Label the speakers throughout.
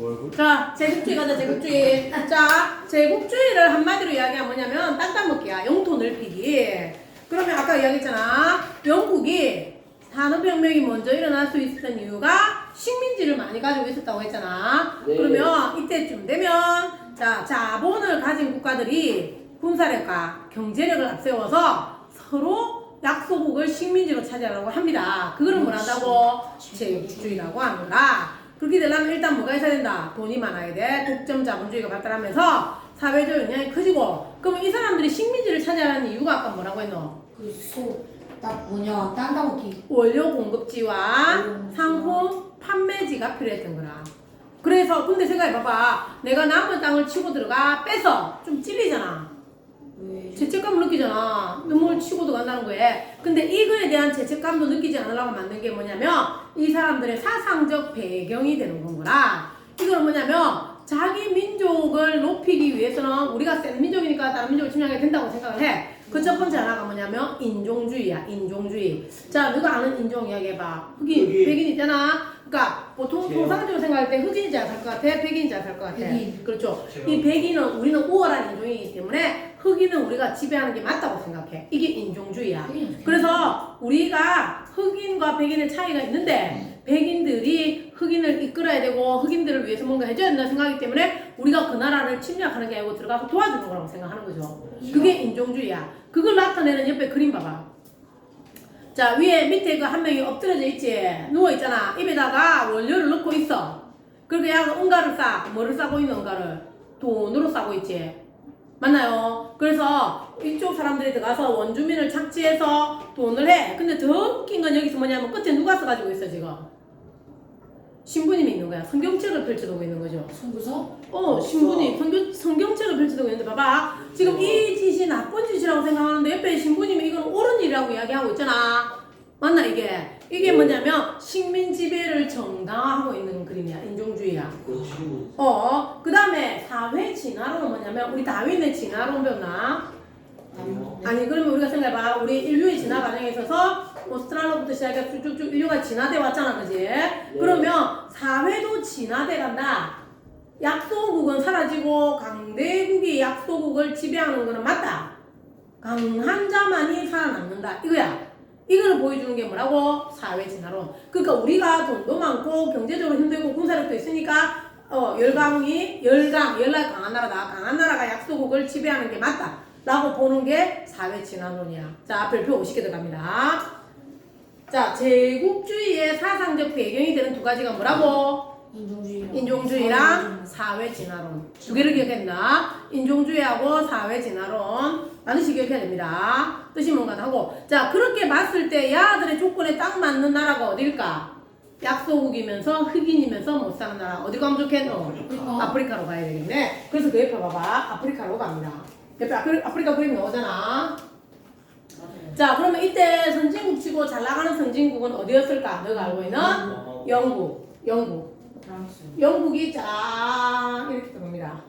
Speaker 1: 월급?
Speaker 2: 자, 제국주의 가자, 제국주의. 자, 제국주의를 한마디로 이야기하면 뭐냐면, 땅 따먹기야. 영토 넓히기. 그러면 아까 이야기했잖아. 영국이 산업혁명이 먼저 일어날 수 있었던 이유가 식민지를 많이 가지고 있었다고 했잖아.
Speaker 3: 네.
Speaker 2: 그러면 이때쯤 되면, 자, 자본을 가진 국가들이 군사력과 경제력을 앞세워서 서로 약소국을 식민지로 차지하려고 합니다. 그거를 뭘 한다고? 제국주의라고 하는 거라. 그렇게 되려면 일단 뭐가 있어야 된다? 돈이 많아야 돼. 독점 자본주의가 발달하면서 사회적 영향이 커지고. 그러면 이 사람들이 식민지를 차지하는 이유가 아까 뭐라고 했노?
Speaker 4: 그소딱 뭐냐 땅 따먹기
Speaker 2: 원료 공급지와 상품 판매지가 필요했던 거라. 그래서 근데 생각해봐봐. 내가 남은 땅을 치고 들어가 빼서 좀 찔리잖아.
Speaker 4: 왜
Speaker 2: 죄책감을 느끼잖아. 너무 치고 들어간다는 거에. 근데 이거에 대한 죄책감도 느끼지 않으려고 만든 게 뭐냐면 이 사람들의 사상적 배경이 되는 건 거라. 이거는 뭐냐면 자기 민족을 높이기 위해서는 우리가 센 민족이니까 다른 민족을 침략해야 된다고 생각을 해. 그 첫 번째 하나가 뭐냐면 인종주의야. 인종주의. 자, 누가 아는 인종 이야기해봐. 흑인. 백인 있잖아. 그러니까 보통
Speaker 1: 제요.
Speaker 2: 통상적으로 생각할 때 흑인이 잘살것 같아, 백인이 잘살것 같아.
Speaker 4: 백인.
Speaker 2: 그렇죠.
Speaker 1: 제요.
Speaker 2: 이 백인은 우리는 우월한 인종이기 때문에 흑인은 우리가 지배하는 게 맞다고 생각해. 이게 인종주의야. 그래서 우리가 흑인과 백인의 차이가 있는데 백인들이 흑인을 이끌어야 되고 흑인들을 위해서 뭔가 해줘야 된다 생각하기 때문에 우리가 그 나라를 침략하는 게 아니고 들어가서 도와주는 거라고 생각하는 거죠. 그게 인종주의야. 그걸 나타내는 옆에 그림 봐봐. 자 위에 밑에 그 한 명이 엎드려져 있지. 누워 있잖아. 입에다가 원료를 넣고 있어. 그리고 얘가 응가를 싸. 뭐를 싸고 있는 응가를? 돈으로 싸고 있지. 맞나요? 그래서 이쪽 사람들이 들어가서 원주민을 착취해서 돈을 해. 근데 더 웃긴 건 여기서 뭐냐면 끝에 누가 써가지고 있어 지금 신부님이 있는 거야 성경책을 펼쳐두고 있는 거죠
Speaker 4: 송구서
Speaker 2: 어, 신부님 성경, 성경책을 펼쳐두고 있는데 봐봐. 지금 이 짓이 나쁜 짓이라고 생각하는데 옆에 신부님이 이건 옳은 일이라고 이야기하고 있잖아. 맞나 이게? 이게 뭐냐면 식민 지배를 정당화하고 있는 그림이야. 인종주의야.
Speaker 1: 그렇지.
Speaker 2: 어, 그 다음에 사회 진화론은 뭐냐면 우리 다윈의 진화론 배웠나? 아니 그러면 우리가 생각해봐 우리 인류의 진화 과정에 있어서 오스트랄로부터 시작해서 쭉쭉쭉 인류가 진화돼 왔잖아 그지? 그러면 사회도 진화돼 간다. 약소국은 사라지고 강대국이 약소국을 지배하는 거는 맞다. 강한 자만이 살아남는다. 이거야. 이걸 보여주는 게 뭐라고? 사회 진화론. 그러니까 우리가 돈도 많고 경제적으로 힘들고 군사력도 있으니까 어, 열강이 열강 열날 강한 나라다. 강한 나라가 약소국을 지배하는 게 맞다. 라고 보는 게 사회 진화론이야. 자 별표 50개 들어갑니다 자 제국주의의 사상적 배경이 되는 두 가지가 뭐라고?
Speaker 4: 인종주의
Speaker 2: 인종주의랑 사회 진화론 두 개를 기억했나? 인종주의하고 사회 진화론 반드시 기억해야 됩니다. 뜻이 뭔가 하고 자 그렇게 봤을 때 야들의 조건에 딱 맞는 나라가 어딜까? 약소국이면서 흑인이면서 못 사는 나라 어디로 가면 좋겠노?
Speaker 4: 아프리카.
Speaker 2: 아프리카로 가야 되겠네. 그래서 그 옆에 봐봐 아프리카로 갑니다. 옆에 아프리, 아프리카 그림 나오잖아. 자 그러면 이때 선진국 치고 잘 나가는 선진국은 어디였을까? 너가 알고 있는
Speaker 1: 어.
Speaker 2: 영국, 영국. 영국이 쫙 이렇게 들어옵니다.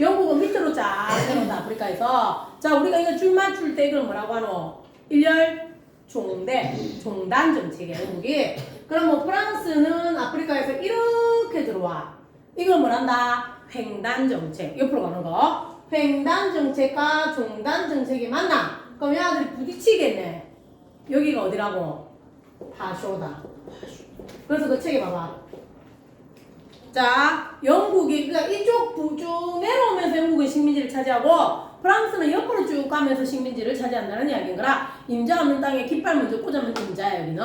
Speaker 2: 영국은 밑으로 쫙 내려온다 아프리카에서 자 우리가 이거 줄 맞출 때 이걸 뭐라고 하노? 일렬 종대 종단 정책이야 영국이 그럼 뭐 프랑스는 아프리카에서 이렇게 들어와 이걸 뭐란다? 횡단 정책 옆으로 가는 거 횡단 정책과 종단 정책이 맞나? 그럼 얘들이 부딪히겠네. 여기가 어디라고? 파쇼다. 그래서 그 책에 봐봐. 자, 영국이 그러니까 이쪽 북쪽 내려오면서 영국은 식민지를 차지하고 프랑스는 옆으로 쭉 가면서 식민지를 차지한다는 이야기인 거라. 임자 없는 땅에 깃발 먼저 꽂으면 임자야 여기는.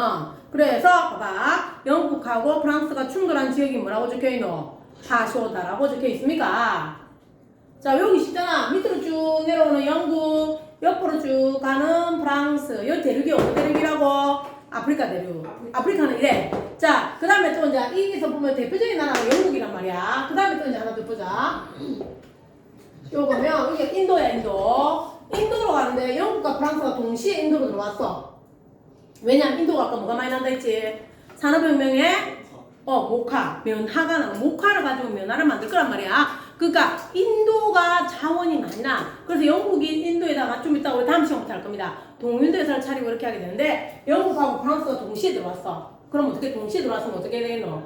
Speaker 2: 그래서 봐봐. 영국하고 프랑스가 충돌한 지역이 뭐라고 적혀있노? 파쇼다라고 적혀있습니까? 자 여기 있잖아. 밑으로 쭉 내려오는 영국 쭉 가는 프랑스. 이 대륙이 어느 대륙이라고? 아프리카 대륙. 아프리카는 이래. 자 그 다음에 또 이제 여기서 보면 대표적인 나라가 영국이란 말이야. 그 다음에 또 이제 하나 더 보자. 요거면 이게 인도야 인도. 인도로 가는데 영국과 프랑스가 동시에 인도로 들어왔어. 왜냐면 인도가 아까 뭐가 많이 난다 했지? 산업혁명에 어, 모카, 면화가 나 모카를 가지고 면화를 만들 거란 말이야. 그러니까 인도가 자원이 많이 나. 그래서 영국이 인도에다가 좀 이따 우리 다음 시간부터 할 겁니다. 동인도에서를 차리고 이렇게 하게 되는데 영국하고 프랑스가 동시에 들어왔어. 그럼 어떻게 동시에 들어왔으면 어떻게 해야 되겠노?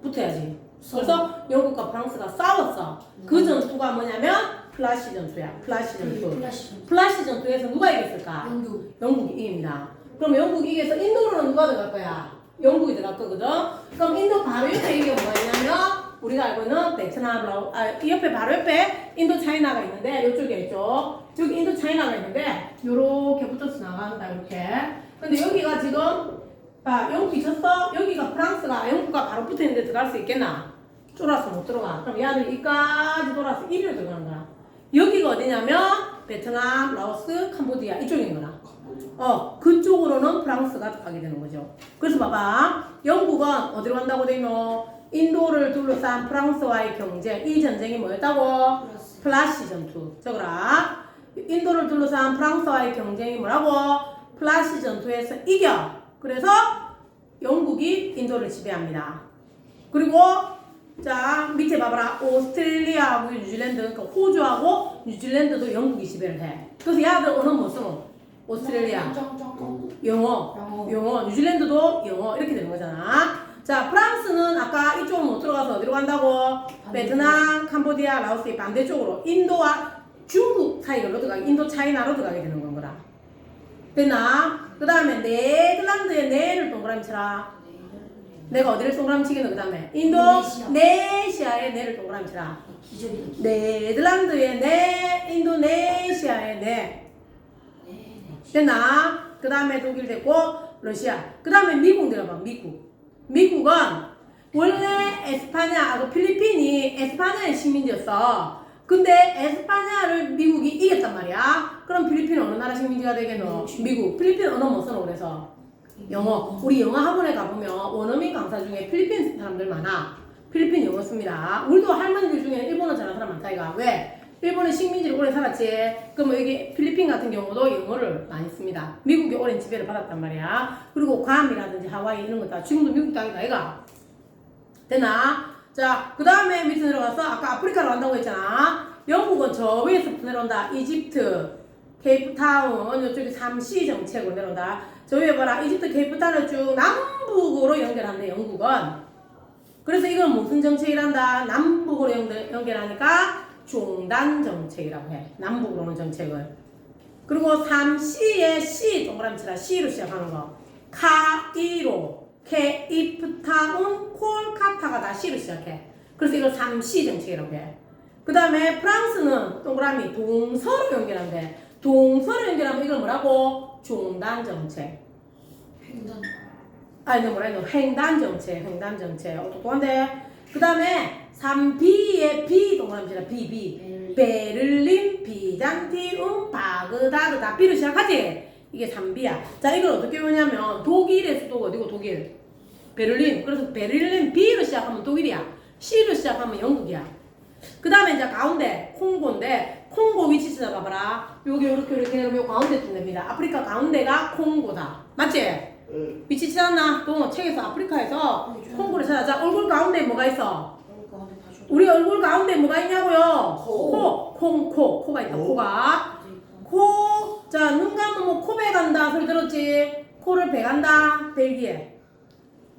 Speaker 2: 붙어야지. 그래서 영국과 프랑스가 싸웠어. 그 전투가 뭐냐면 플라시 전투야. 플라시 전투.
Speaker 4: 플라시.
Speaker 2: 전투에서 누가 이겼을까?
Speaker 4: 영국.
Speaker 2: 영국이 이깁니다. 그럼 영국이 이겨서 인도로는 누가 들어갈 거야? 영국이 들어갈 거거든. 그럼 인도 바로 옆에 이게 뭐가 있냐면 우리가 알고 있는 베트남, 라오, 아, 이 옆에 바로 옆에 인도 차이나가 있는데 이쪽에 있죠. 여기 인도 차이나가 있는데 요렇게 붙어서 나간다 이렇게. 근데 여기가 지금 봐 영국이 졌어. 여기가 프랑스가 영국과 바로 붙어 있는데 들어갈 수 있겠나? 쫄아서 못 들어가. 그럼 얘들 이까지 돌아서 이리로 들어가는 거야. 여기가 어디냐면 베트남, 라오스, 캄보디아 이쪽인 거나. 어, 그쪽으로는 프랑스가 가게 되는 거죠. 그래서 봐봐. 영국은 어디로 간다고 돼 있노? 인도를 둘러싼 프랑스와의 경쟁. 이 전쟁이 뭐였다고?
Speaker 4: 플러스.
Speaker 2: 플라시 전투. 적어라. 인도를 둘러싼 프랑스와의 경쟁이 뭐라고? 플라시 전투에서 이겨. 그래서 영국이 인도를 지배합니다. 그리고 자 밑에 봐봐라 오스트레일리아하고 뉴질랜드 그러니까 호주하고 뉴질랜드도 영국이 지배를 해. 그래서 야들 어느 못 쓰노? 오스트레일리아 영어.
Speaker 4: 영어
Speaker 2: 뉴질랜드도 영어 이렇게 되는 거잖아. 자 프랑스는 아까 이쪽으로 못 들어가서 어디로 간다고? 베트남, 캄보디아, 라오스의 반대쪽으로 인도와 중국 사이로 들어가 인도 차이나로 들어가게 되는 건 거라. 됐나? 그 다음에 네덜란드의 네를 동그라미 쳐라. 내가 어디를 동그라미 치겠노 그 다음에
Speaker 4: 인도네시아.
Speaker 2: 인도네시아의 네를 동그라미 쳐라. 네덜란드의 네, 인도네시아의 네.
Speaker 4: 네.
Speaker 2: 됐나? 그 다음에 독일 됐고 러시아. 그 다음에 미국 내려봐 미국. 미국은 원래 에스파냐, 그 필리핀이 에스파냐의 식민지였어. 근데 에스파냐를 미국이 이겼단 말이야. 그럼 필리핀 어느 나라 식민지가 되겠노? 미국. 필리핀 언어 못 써노 그래서. 영어. 우리 영어 학원에 가보면 원어민 강사 중에 필리핀 사람들 많아. 필리핀 영어 씁니다. 우리도 할머니들 중에 일본어 잘하는 사람 많다 이가. 왜? 일본에 식민지를 오래 살았지. 그럼 여기 필리핀 같은 경우도 영어를 많이 씁니다. 미국이 오랜 지배를 받았단 말이야. 그리고 괌이라든지 하와이 이런 거 다 지금도 미국 땅이다 이가. 됐나? 자, 그 다음에 밑에 내려가서 아까 아프리카로 간다고 했잖아. 영국은 저 위에서부터 내려온다. 이집트, 케이프타운, 이쪽이 3C 정책으로 내려온다. 저 위에 봐라. 이집트 케이프타운을 쭉 남북으로 연결한대, 영국은. 그래서 이건 무슨 정책이란다? 남북으로 연결, 연결하니까 중단 정책이라고 해. 남북으로는 정책을. 그리고 3C의 C 동그라미 치라. C로 시작하는 거. 카이로, 케이프타운, 콜카타가 다 C로 시작해. 그래서 이걸 3C 정책이라고 해. 그 다음에 프랑스는 동그라미 동서로 연결한대. 동서로 연결하면 이걸 뭐라고? 중단 정책.
Speaker 4: 횡단.
Speaker 2: 아니, 너 뭐라 했노? 횡단 정책, 횡단 정책. 어, 똑똑한데? 그 다음에 3B의 B 동그라미 치라. B, B. 베를린, 비잔티움, 바그다드 다 B로 시작하지? 이게 3B야. 자, 이걸 어떻게 보냐면 독일의 수도가 어디고 독일? 베를린. 그래서 베를린 B로 시작하면 독일이야. C로 시작하면 영국이야. 그 다음에 이제 가운데 콩고인데 콩고 위치 찾아봐봐라. 여기 이렇게 이렇게 해서 요 가운데쯤 됩니다. 아프리카 가운데가 콩고다. 맞지? 위치 찾았나? 또 책에서 아프리카에서 콩고를 찾아자. 얼굴 가운데 뭐가 있어? 우리 얼굴 가운데 뭐가 있냐고요?
Speaker 4: 코.
Speaker 2: 코, 콩, 코, 코가 있다.
Speaker 1: 코.
Speaker 2: 코가. 코, 자, 눈 감으면 뭐코 베간다 소리 들었지? 코를 베간다. 벨기에.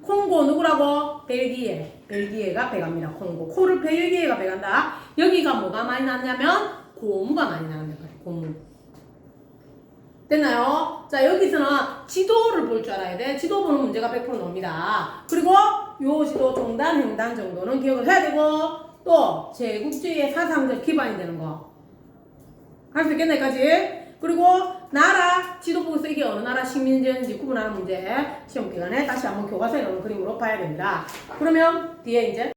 Speaker 2: 콩고 누구라고? 벨기에. 벨기에가 배 갑니다. 콩고. 코를 벨기에가 배 간다. 여기가 뭐가 많이 나냐면 고무가 많이 나는 거예요. 고무. 됐나요? 자, 여기서는 지도를 볼 줄 알아야 돼. 지도 보는 문제가 100% 나옵니다. 그리고 요 지도 종단, 횡단 정도는 기억을 해야 되고, 또 제국주의의 사상적 기반이 되는 거. 할 수 있겠나, 여기까지? 그리고 나라 지도 보고서 이게 어느 나라 식민지였는지 구분하는 문제 시험 기간에 다시 한번 교과서에 나오는 그림으로 봐야 됩니다. 그러면 뒤에 이제